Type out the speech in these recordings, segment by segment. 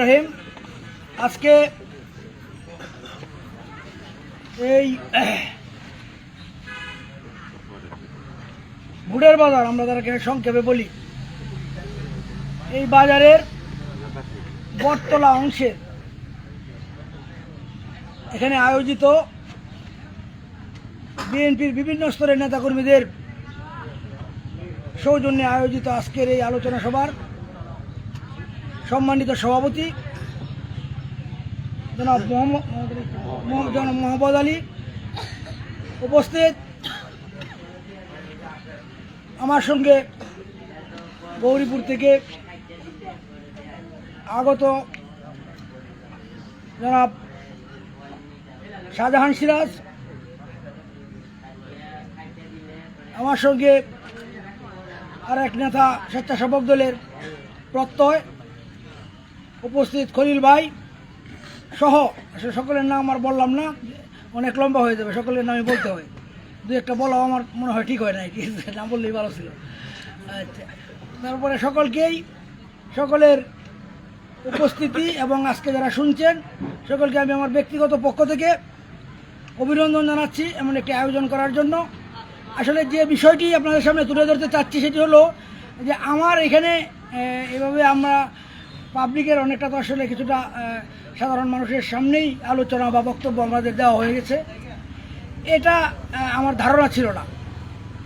রহিম আজকে এই ভুড়ের বাজার, আমরা তাদেরকে সংক্ষেপে বলি, এই বাজারের বটতলা অংশের এখানে আয়োজিত বিএনপির বিভিন্ন স্তরের নেতাকর্মীদের সৌজন্যে আয়োজিত আজকের এই আলোচনা সভার সম্মানিত সভাপতি জনাব মোহাম্মদ জনাব মোহাম্মদ আলী উপস্থিত। আমার সঙ্গে গৌরীপুর থেকে আগত জনাব শাহজাহান সিরাজ। আমার সঙ্গে আর এক নেতা স্বেচ্ছাসেবক দলের প্রত্যয় উপস্থিত খলিল ভাই সহ সকলের নাম আর বললাম না, অনেক লম্বা হয়ে যাবে, সকলের নামই বলতে হয়। দু একটা বলাও আমার মনে হয় ঠিক হয় না কি না বললেই ভালো ছিল। আচ্ছা তারপরে সকলকেই, সকলের উপস্থিতি এবং আজকে যারা শুনছেন, সকলকে আমি আমার ব্যক্তিগত পক্ষ থেকে অভিনন্দন জানাচ্ছি এমন একটি আয়োজন করার জন্য। আসলে যে বিষয়টি আপনাদের সামনে তুলে ধরতে চাচ্ছি সেটি হলো যে আমার এখানে এভাবে আমরা পাবলিকের অনেকটা তো আসলে কিছুটা সাধারণ মানুষের সামনেই আলোচনা বা বক্তব্য আমাদের দেওয়া হয়ে গেছে। এটা আমার ধারণা ছিল না।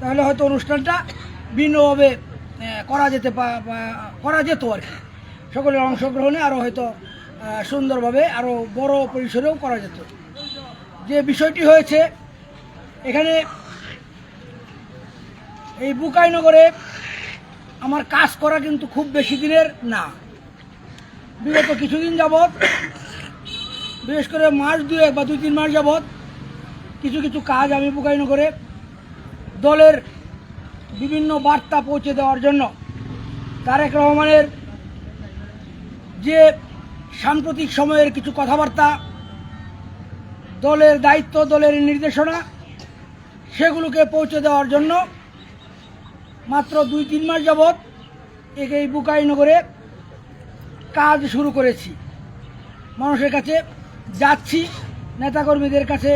তাহলে হয়তো অনুষ্ঠানটা ভিন্নভাবে করা যেতে করা যেত আর কি। সকলের অংশগ্রহণে আরও হয়তো সুন্দরভাবে আরও বড় পরিসরেও করা যেত। যে বিষয়টি হয়েছে, এখানে এই বুকাইনগরে আমার কাজ করা কিন্তু খুব বেশি দিনের না। বিগত কিছুদিন যাবৎ, বিশেষ করে মাস দুয়েক বা দুই তিন মাস যাবৎ কিছু কিছু কাজ আমি বুকাইনগরে দলের বিভিন্ন বার্তা পৌঁছে দেওয়ার জন্য তারেক রহমানের যে সাম্প্রতিক সময়ের কিছু কথাবার্তা, দলের দায়িত্ব, দলের নির্দেশনা, সেগুলোকে পৌঁছে দেওয়ার জন্য মাত্র দুই, তিন মাস যাবৎ এই বুকাইনগরে কাজ শুরু করেছি। মানুষের কাছে যাচ্ছি, নেতাকর্মীদের কাছে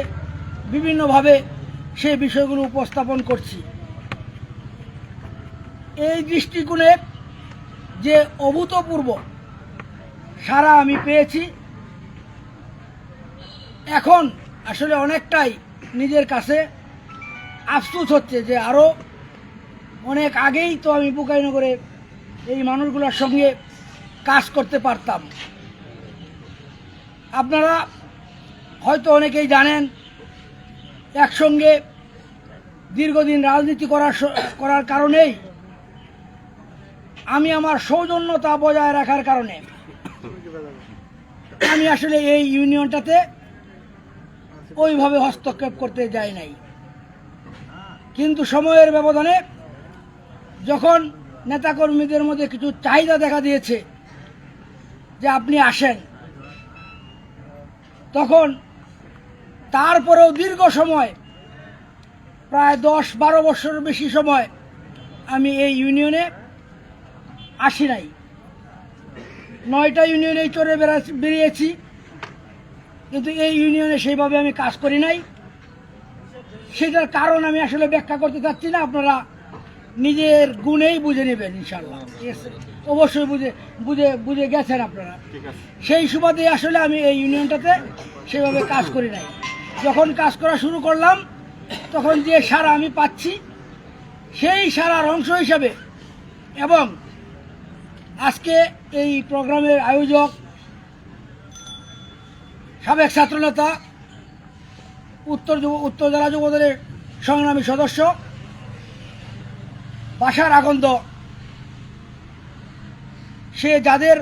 বিভিন্নভাবে সেই বিষয়গুলো উপস্থাপন করছি। এই দৃষ্টিকোণে যে অভূতপূর্ব সারা আমি পেয়েছি, এখন আসলে অনেকটাই নিজের কাছে আফসোস হচ্ছে যে আরও অনেক আগেই তো আমি বুকাইনগরে এই মানুষগুলোর সঙ্গে কাজ করতে পারতাম। আপনারা হয়তো অনেকেই জানেন, একসঙ্গে দীর্ঘদিন রাজনীতি করার করার কারণেই আমি আমার সৌজন্যতা বজায় রাখার কারণে আমি আসলে এই ইউনিয়নটাতে ওইভাবে হস্তক্ষেপ করতে যাই নাই। কিন্তু সময়ের ব্যবধানে যখন নেতাকর্মীদের মধ্যে কিছু চাহিদা দেখা দিয়েছে যে আপনি আসেন, তখন তারপরেও দীর্ঘ সময়, প্রায় দশ বারো বছর বেশি সময় আমি এই ইউনিয়নে আসি নাই। নয়টা ইউনিয়নে চড়ে বেড়া বেরিয়েছি, কিন্তু এই ইউনিয়নে সেইভাবে আমি কাজ করি নাই। সেটার কারণ আমি আসলে ব্যাখ্যা করতে চাচ্ছি না, আপনারা নিজের গুণেই বুঝে নেবেন ইনশাল্লাহ অবশ্যই বুঝে বুঝে বুঝে গেছেন আপনারা। সেই সুবাদে আসলে আমি এই ইউনিয়নটাতে সেভাবে কাজ করি নাই। যখন কাজ করা শুরু করলাম তখন যে সারা আমি পাচ্ছি সেই সারার অংশ হিসাবে এবং আজকে এই প্রোগ্রামের আয়োজক সাবেক ছাত্রনেতা উত্তর যুব উত্তর জেলা যুবদলের সংগ্রামী সদস্য বাসার আগন্দ সে যাদের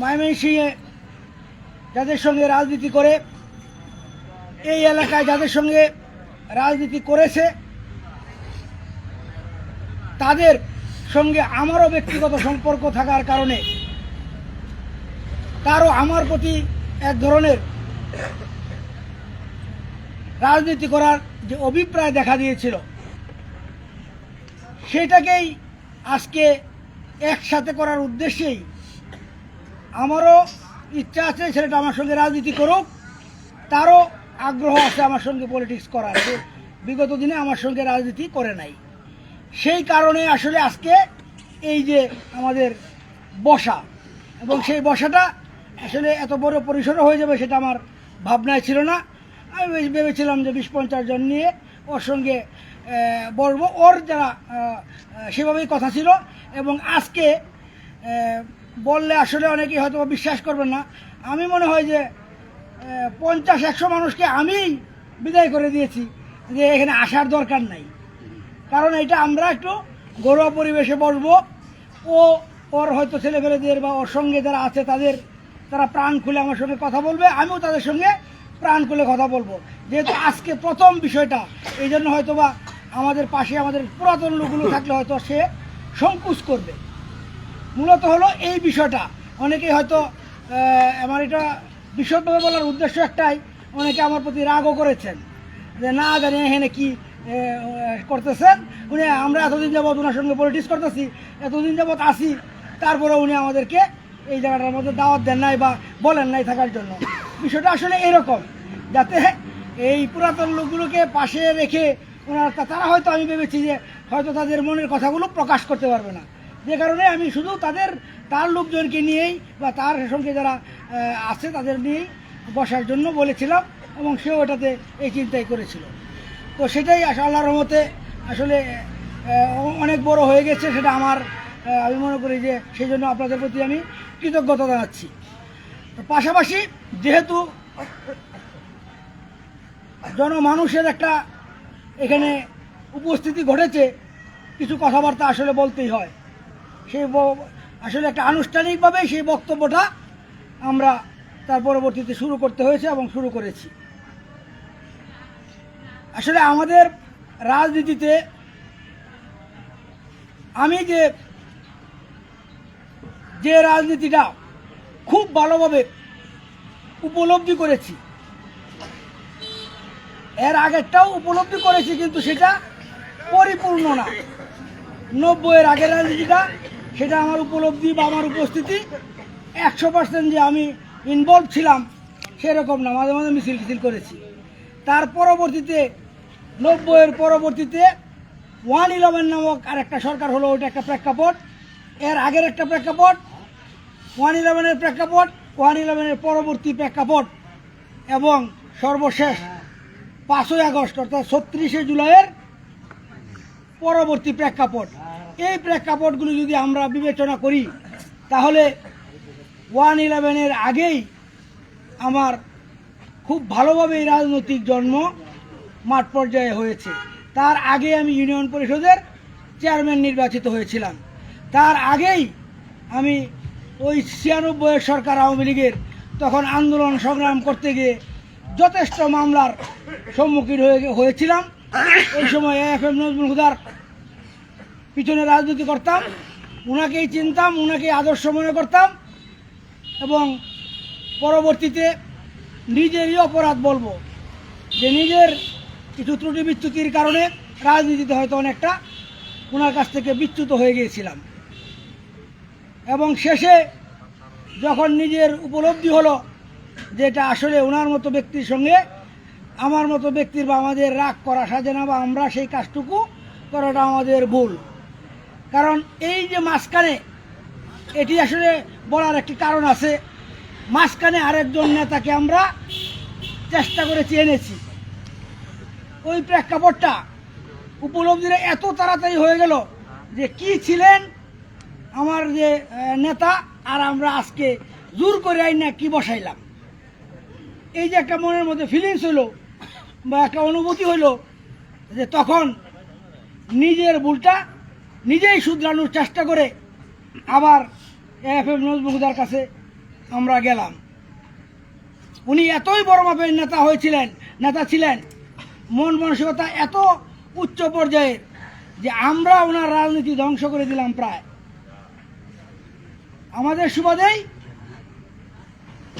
ময়মনসিংহে যাদের সঙ্গে রাজনীতি করে, এই এলাকায় যাদের সঙ্গে রাজনীতি করেছে, তাদের সঙ্গে আমারও ব্যক্তিগত সম্পর্ক থাকার কারণে তারও আমার প্রতি এক ধরনের রাজনীতি করার যে অভিপ্রায় দেখা দিয়েছিল সেটাকেই আজকে একসাথে করার উদ্দেশ্যেই আমারও ইচ্ছা আছে ছেলেটা আমার সঙ্গে রাজনীতি করুক, তারও আগ্রহ আছে আমার সঙ্গে পলিটিক্স করার। বিগত দিনে আমার সঙ্গে রাজনীতি করে নাই। সেই কারণে আসলে আজকে এই যে আমাদের বসা, এবং সেই বসাটা আসলে এত বড় পরিসরে হয়ে যাবে সেটা আমার ভাবনায় ছিল না। আমি ভেবেছিলাম যে বিশ পঞ্চাশ জন নিয়ে ওর সঙ্গে বসবো ওর যারা সেভাবেই কথা ছিল। এবং আজকে বললে আসলে অনেকেই হয়তো বিশ্বাস করবেন না। আমি মনে হয় যে পঞ্চাশ, একশো মানুষকে আমিই বিদায় করে দিয়েছি যে এখানে আসার দরকার নাই। কারণ এটা আমরা একটু ঘরোয়া পরিবেশে বসবো। ও, ওর হয়তো ছেলেপেলেদের বা ওর সঙ্গে যারা আছে তাদের, তারা প্রাণ খুলে আমার সঙ্গে কথা বলবে। আমিও তাদের সঙ্গে প্রাণ খুলে কথা বলব। যেহেতু আজকে প্রথম বিষয়টা, এই জন্য হয়তো বা আমাদের পাশে আমাদের পুরাতন লোকগুলো থাকলে হয়তো সে সংকুচ করবে। মূলত হলো এই বিষয়টা। অনেকেই হয়তো আমার এটা বিশদভাবে বলার উদ্দেশ্য একটাই, অনেকে আমার প্রতি রাগও করেছেন। যে না জানি এখানে কি করতেছেন। উনি, আমরা এতদিন যাবৎ ওনার সঙ্গে পলিটিক্স করতেছি, এতদিন যাবৎ আসি তারপরে উনি আমাদেরকে এই জায়গাটার মধ্যে দাওয়াত দেন নাই বা বলেন নাই থাকার জন্য। বিষয়টা আসলে এরকম, যাতে এই পুরাতন লোকগুলোকে পাশে রেখে ওনার তারা হয়তো আমি ভেবেছি যে হয়তো তাদের মনের কথাগুলো প্রকাশ করতে পারবে না। যে কারণে আমি শুধু তাদের, তার লোকজনকে নিয়েই বা তার সঙ্গে যারা আছে তাদের নিয়েই বসার জন্য বলেছিলাম এবং সেও এটাতে এই চিন্তাই করেছিল। তো সেটাই আল্লাহর রহমতে আসলে অনেক বড় হয়ে গেছে সেটা আমার আমি মনে করি যে সেই জন্য আপনাদের প্রতি আমি কৃতজ্ঞতা জানাচ্ছি। তো পাশাপাশি যেহেতু জনমানুষের একটা এখানে উপস্থিতি ঘটেছে, কিছু কথাবার্তা আসলে বলতেই হয়। সেই আসলে একটা আনুষ্ঠানিকভাবে সেই বক্তব্যটা আমরা তার পরবর্তীতে শুরু করতে হয়েছে এবং শুরু করেছি। আসলে আমাদের রাজনীতিতে আমি যে যে রাজনীতিটা খুব ভালোভাবে উপলব্ধি করেছি এর আগেরটাও উপলব্ধি করেছি, কিন্তু সেটা পরিপূর্ণ না। নব্বইয়ের আগের রাজনীতিটা, সেটা আমার উপলব্ধি বা আমার উপস্থিতি, একশো পার্সেন্ট যে আমি ইনভলভ ছিলাম, সেরকম না। মাঝে মাঝে মিছিল টিছিল করেছি। তার পরবর্তীতে, নব্বইয়ের পরবর্তীতে ওয়ান ইলেভেন নামক আর একটা সরকার হলো, ওইটা একটা প্রেক্ষাপট। এর আগের একটা প্রেক্ষাপট, ওয়ান ইলেভেনের প্রেক্ষাপট, ওয়ান ইলেভেনের পরবর্তী প্রেক্ষাপট, এবং সর্বশেষ পাঁচই আগস্ট, অর্থাৎ ছত্রিশে জুলাইয়ের পরবর্তী প্রেক্ষাপট। এই প্রেক্ষাপটগুলো যদি আমরা বিবেচনা করি, তাহলে ওয়ান ইলেভেনের আগেই আমার খুব ভালোভাবে রাজনৈতিক জন্ম মাঠ পর্যায়ে হয়েছে। তার আগে আমি ইউনিয়ন পরিষদের চেয়ারম্যান নির্বাচিত হয়েছিলাম। তার আগেই আমি ওই ছিয়ানব্বইয়ের সরকার আওয়ামী লীগের তখন আন্দোলন সংগ্রাম করতে গিয়ে যথেষ্ট মামলার সম্মুখীন হয়ে হয়েছিলাম। ওই সময় এফ এম নজরুল হুদার পিছনে রাজনীতি করতাম। ওনাকেই চিনতাম ওনাকেই আদর্শ মনে করতাম এবং পরবর্তীতে নিজেরই অপরাধ বলব যে নিজের কিছু ত্রুটি বিচ্যুতির কারণে রাজনীতিতে হয়তো অনেকটা ওনার কাছ থেকে বিচ্যুত হয়ে গিয়েছিলাম। এবং শেষে যখন নিজের উপলব্ধি হলো যে এটা আসলে ওনার মতো ব্যক্তির সঙ্গে আমার মতো ব্যক্তির বা আমাদের রাগ করা সাজে না বা আমরা সেই কাজটুকু করাটা আমাদের ভুল। কারণ এই যে মাঝখানে এটি আসলে বলার একটি কারণ আছে। মাঝখানে আরেকজন নেতাকে আমরা চেষ্টা করে এনেছি ওই প্রেক্ষাপটটা উপলব্ধিটা এত তাড়াতাড়ি হয়ে গেল যে কি ছিলেন আমার যে নেতা আর আমরা আজকে জোর করে আই না কি বসাইলাম। এই যে একটা মনের মধ্যে ফিলিংস হলো বা একটা অনুভূতি হলো যে তখন নিজের ভুলটা নিজেই শুধরানোর চেষ্টা করে আবার এফ এম নজমুদার কাছে আমরা গেলাম। উনি এতই বড় মাপের নেতা হয়েছিলেন, নেতা ছিলেন, মন মানসিকতা এত উচ্চ পর্যায়ের যে আমরা ওনার রাজনীতি ধ্বংস করে দিলাম প্রায়। আমাদের সুবাদেই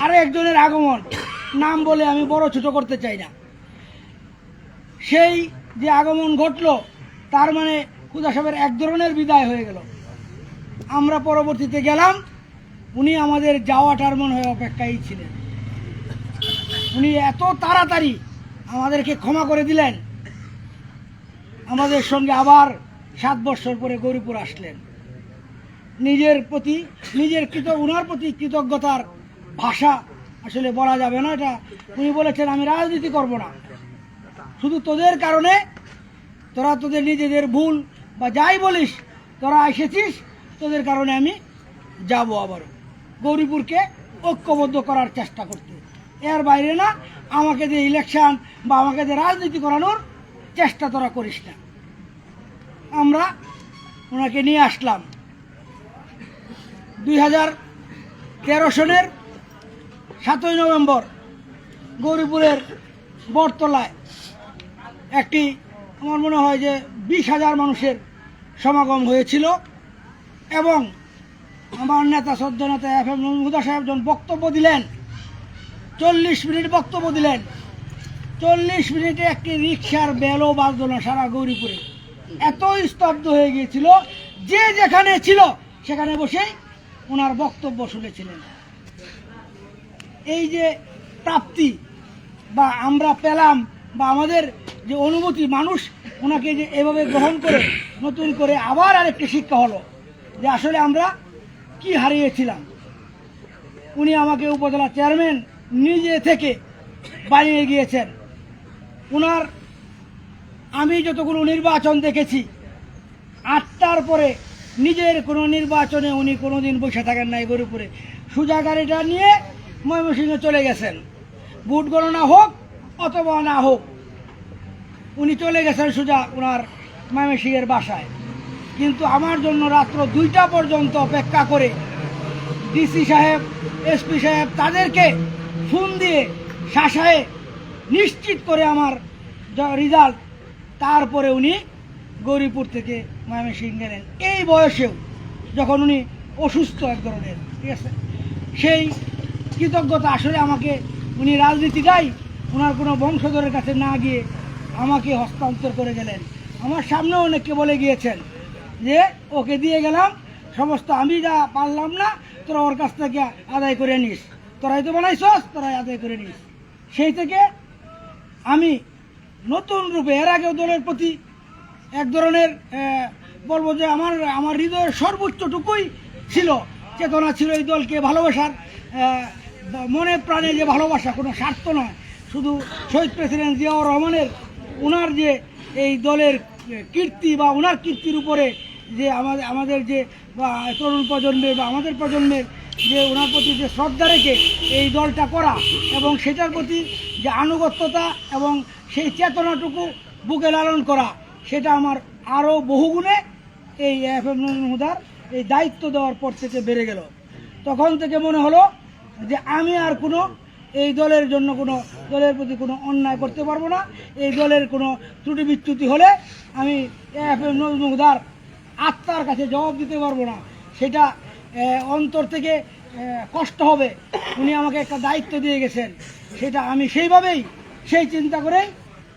আরও একজনের আগমন নাম বলে আমি বড় ছোট করতে চাই না। সেই যে আগমন ঘটলো, তার মানে খুদা সাহেবের এক ধরনের বিদায় হয়ে গেল। আমরা পরবর্তীতে গেলাম, উনি আমাদের যাওয়াটার মনে হয়ে অপেক্ষায় ছিলেন। উনি এত তাড়াতাড়ি আমাদেরকে ক্ষমা করে দিলেন, আমাদের সঙ্গে আবার সাত বছর পরে গৌরীপুর আসলেন। নিজের প্রতি, নিজের কৃত, উনার প্রতি কৃতজ্ঞতার ভাষা আসলে বলা যাবে না, এটা উনি বলেছেন, আমি রাজনীতি করব না। শুধু তোদের কারণে, তোরা তোদের নিজেদের ভুল বা যাই বলিস, তোরা এসেছিস, তোদের কারণে আমি যাব আবারও গৌরীপুরকে ঐক্যবদ্ধ করার চেষ্টা করতে। এর বাইরে না, আমাকে যে ইলেকশন বা আমাকে যে রাজনীতি করানোর চেষ্টা তোরা করিস না। আমরা ওনাকে নিয়ে আসলাম। দুই হাজার তেরো সনের সাতই নভেম্বর গৌরীপুরের বটতলায় একটি আমার মনে হয় যে বিশ হাজার মানুষের সমাগম হয়েছিল এবং আমার নেতা সদ্য নেতা এফ এম হুদা সাহেব যখন বক্তব্য দিলেন, চল্লিশ মিনিট বক্তব্য দিলেন, চল্লিশ মিনিটে একটি রিক্সার বেলও বাজল না সারা গৌরীপুরে। এত স্তব্ধ হয়ে গিয়েছিল, যে যেখানে ছিল সেখানে বসেই ওনার বক্তব্য শুনেছিলেন। এই যে প্রাপ্তি, বা আমরা পেলাম, বা আমাদের যে অনুভূতি, মানুষ ওনাকে যে এভাবে গ্রহণ করে, নতুন করে আবার আরেকটি শিক্ষা হলো, যে আসলে আমরা কি হারিয়েছিলাম। উনি আমাকে উপজেলা চেয়ারম্যান নিজে থেকে বানিয়ে গিয়েছেন। ওনার আমি যতগুলো নির্বাচন দেখেছি, আটটার পরে নিজের কোনো নির্বাচনে উনি কোনো দিন বসে থাকেন নাই গরুপুরে। সুজা গাড়িটা নিয়ে ময়মনসিংহে চলে গেছেন। ভোট গণনা হোক অথবা না হোক, উনি চলে গেছেন সুজা ওনার ময়মনসিংহের বাসায়। কিন্তু আমার জন্য রাত্র দুইটা পর্যন্ত অপেক্ষা করে ডিসি সাহেব, এসপি সাহেব তাদেরকে ফোন দিয়ে শাসায় নিশ্চিত করে আমার রেজাল্ট। তারপরে উনি গৌরীপুর থেকে ময়মনসিংহ গেলেন। এই বয়সেও যখন উনি অসুস্থ এক ধরনের, ঠিক আছে? সেই কৃতজ্ঞতা। আসলে আমাকে উনি রাজনীতিটাই ওনার কোনো বংশধরের কাছে না গিয়ে আমাকে হস্তান্তর করে গেলেন। আমার সামনেও অনেককে বলে গিয়েছেন যে, ওকে দিয়ে গেলাম, সমস্ত আমি যা পারলাম না, তোরা ওর কাছ থেকে আদায় করে নিস। তোরাই তো বানাইছস, তোরাই আদায় করে নিস। সেই থেকে আমি নতুন রূপে, এর আগেও দলের প্রতি এক ধরনের বলব যে আমার আমার হৃদয়ের সর্বোচ্চটুকুই ছিল, চেতনা ছিল এই দলকে ভালোবাসার মনে প্রাণে যে ভালোবাসা, কোনো স্বার্থ নয়। শুধু শহীদ প্রেসিডেন্ট জিয়াউর রহমানের ওনার যে এই দলের কীর্তি বা ওনার কীর্তির উপরে যে আমাদের আমাদের যে, বা তরুণ প্রজন্মের বা আমাদের প্রজন্মের যে ওনার প্রতি যে শ্রদ্ধা রেখে এই দলটা করা এবং সেটার প্রতি যে আনুগত্যতা এবং সেই চেতনাটুকু বুকে লালন করা, সেটা আমার আরও বহুগুণে এই এফ এম হুদার এই দায়িত্ব দেওয়ার পর থেকে বেড়ে গেল। তখন থেকে মনে হলো যে আমি আর কোনো এই দলের জন্য কোনো দলের প্রতি কোনো অন্যায় করতে পারব না। এই দলের কোনো ত্রুটি বিচ্যুতি হলে আমি এফ এম হুদার আত্মার কাছে জবাব দিতে পারব না। সেটা অন্তর থেকে কষ্ট হবে। উনি আমাকে একটা দায়িত্ব দিয়ে গেছেন। সেটা আমি সেইভাবেই, সেই চিন্তা করেই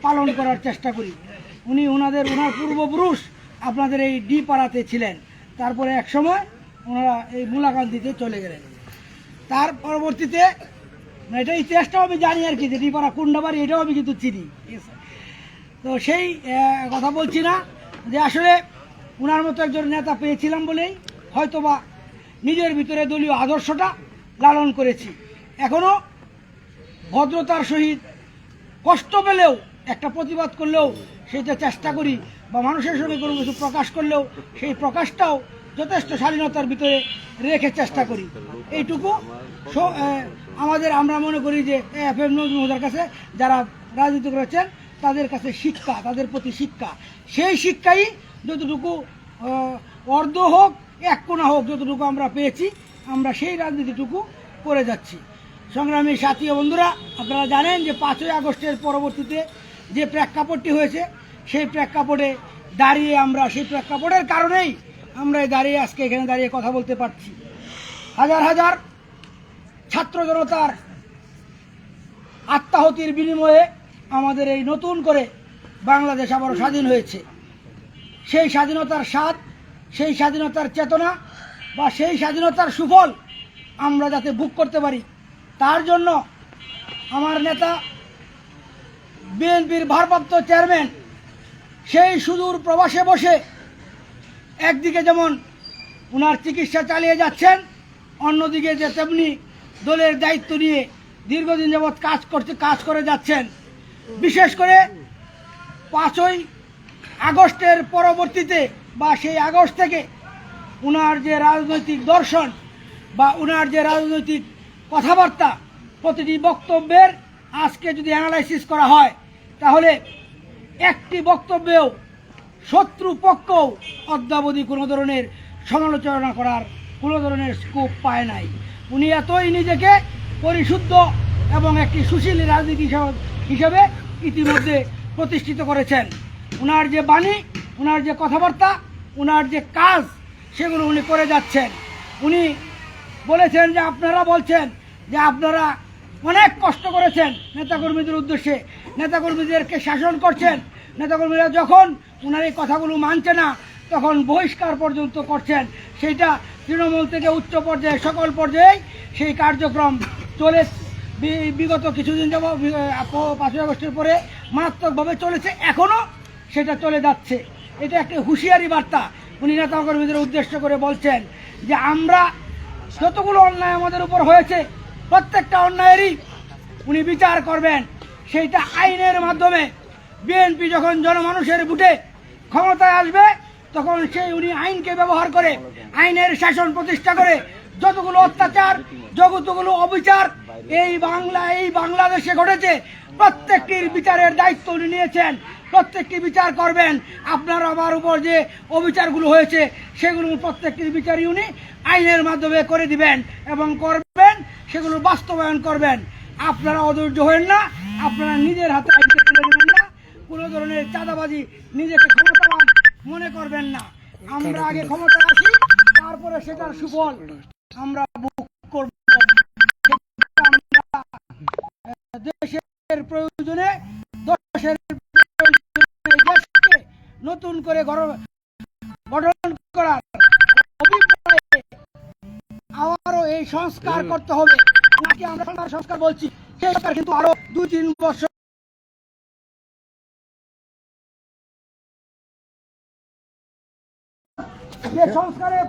পালন করার চেষ্টা করি। উনি ওনাদের ওনার পূর্বপুরুষ আপনাদের এই ডি পাড়াতে ছিলেন। তারপরে এক সময় ওনারা এই মুলাকান্দিতে চলে গেলেন। তার পরবর্তীতে এটা ইতিহাসটাও আমি জানি আর কি, যে ডি পাড়া কুন্ডাবাড়ি এটাও আমি কিন্তু চিনি। তো সেই কথা বলছি না। যে আসলে ওনার মতো একজন নেতা পেয়েছিলাম বলেই হয়তোবা নিজের ভিতরে দলীয় আদর্শটা লালন করেছি। এখনও ভদ্রতার সহিত কষ্ট পেলেও, একটা প্রতিবাদ করলেও সেটা চেষ্টা করি, বা মানুষের সঙ্গে কোনো কিছু প্রকাশ করলেও, সেই প্রকাশটাও যথেষ্ট স্বাধীনতার ভিতরে রেখে চেষ্টা করি। এইটুকু। আমাদের, আমরা মনে করি যে এফ এম নজরুল কাছে যারা রাজনীতি করেছেন তাদের কাছে শিক্ষা, তাদের প্রতি শিক্ষা। সেই শিক্ষাই যতটুকু অর্ধ হোক, এক কোনা হোক যতটুকু আমরা পেয়েছি, আমরা সেই রাজনীতিটুকু করে যাচ্ছি। সংগ্রামী সাথী বন্ধুরা, আপনারা জানেন যে পাঁচই আগস্টের পরবর্তীতে যে প্রেক্ষাপটটি হয়েছে, সেই প্রেক্ষাপটে দাঁড়িয়ে আমরা, সেই প্রেক্ষাপটের কারণেই আমরা দাঁড়িয়ে আজকে এখানে দাঁড়িয়ে কথা বলতে পারছি। হাজার হাজার ছাত্র জনতার আত্মাহতির বিনিময়ে আমাদের এই নতুন করে বাংলাদেশ আবারও স্বাধীন হয়েছে। সেই স্বাধীনতার স্বাদ, সেই স্বাধীনতার চেতনা বা সেই স্বাধীনতার সুফল আমরা যাতে বুক করতে পারি, তার জন্য আমার নেতা, বিএনপির ভারপ্রাপ্ত চেয়ারম্যান সেই সুদূর প্রবাসে বসে একদিকে যেমন ওনার চিকিৎসা চালিয়ে যাচ্ছেন, অন্যদিকে যে তেমনি দলের দায়িত্ব নিয়ে দীর্ঘদিন যাবৎ কাজ করতে কাজ করে যাচ্ছেন। বিশেষ করে পাঁচই আগস্টের পরবর্তীতে বা সেই আগস্ট থেকে ওনার যে রাজনৈতিক দর্শন বা ওনার যে রাজনৈতিক কথাবার্তা, প্রতিটি বক্তব্যের আজকে যদি অ্যানালাইসিস করা হয়, তাহলে একটি বক্তব্যেও শত্রু পক্ষও অদ্যাবধি কোনো ধরনের সমালোচনা করার কোনো ধরনের স্কোপ পায় নাই। উনি এতই নিজেকে পরিশুদ্ধ এবং একটি সুশীল রাজনীতি হিসাবে- ইতিমধ্যে প্রতিষ্ঠিত করেছেন। ওনার যে বাণী ওনার যে কথাবার্তা ওনার যে কাজ, সেগুলো উনি করে যাচ্ছেন। উনি বলেছেন যে আপনারা বলছেন যে আপনারা অনেক কষ্ট করেছেন নেতাকর্মীদের উদ্দেশ্যে। নেতাকর্মীদেরকে শাসন করছেন। নেতাকর্মীরা যখন ওনার এই কথাগুলো মানছে না, তখন বহিষ্কার পর্যন্ত করছেন। সেইটা তৃণমূল থেকে উচ্চ পর্যায়ে, সকল পর্যায়ে সেই কার্যক্রম চলে বিগত কিছুদিন যাব পাঁচই আগস্টের পরে মারাত্মকভাবে চলেছে। এখনও সেটা চলে যাচ্ছে। এটা একটা হুঁশিয়ারি বার্তা। উনি নেতাকর্মীদের উদ্দেশ্য করে বলছেন যে, আমরা যতগুলো অন্যায় আমাদের উপর হয়েছে, প্রত্যেকটা অন্যায়েরই উনি বিচার করবেন। সেইটা আইনের মাধ্যমে। বিএনপি যখন জনমানুষের বুটে ক্ষমতায় আসবে, তখন সেই উনি আইনকে ব্যবহার করে, আইনের শাসন প্রতিষ্ঠা করে, যতগুলো অত্যাচার, যতগুলো অবিচার, এই বাংলা, এই বাংলাদেশে ঘটেছে প্রত্যেকটির বিচারের দায়িত্ব উনি নিয়েছেন, প্রত্যেকটি বিচার করবেন। আপনার আমার উপর যে অবিচারগুলো হয়েছে, সেগুলো প্রত্যেকটির বিচারই উনি আইনের মাধ্যমে করে দিবেন এবং করবেন, সেগুলো বাস্তবায়ন করবেন। আপনারা অধৈর্য হবেন না, আপনারা নিজের হাতে আইনকে তুলে কোনো ধরনের চাঁদাবাজি নিজেকে ক্ষমতাবান মনে করবেন না। আমরা আগে ক্ষমতা আসি তারপরে সেটার সুফল আমরা বুক করব। দেশের প্রয়োজনে দেশের দেশকে নতুন করে গঠন করার আবারও এই সংস্কার করতে হবে। নাকি আমরা সংস্কার সংস্কার বলছি সেই সংস্কার কিন্তু আরও দু তিন বছর যে সংস্কারের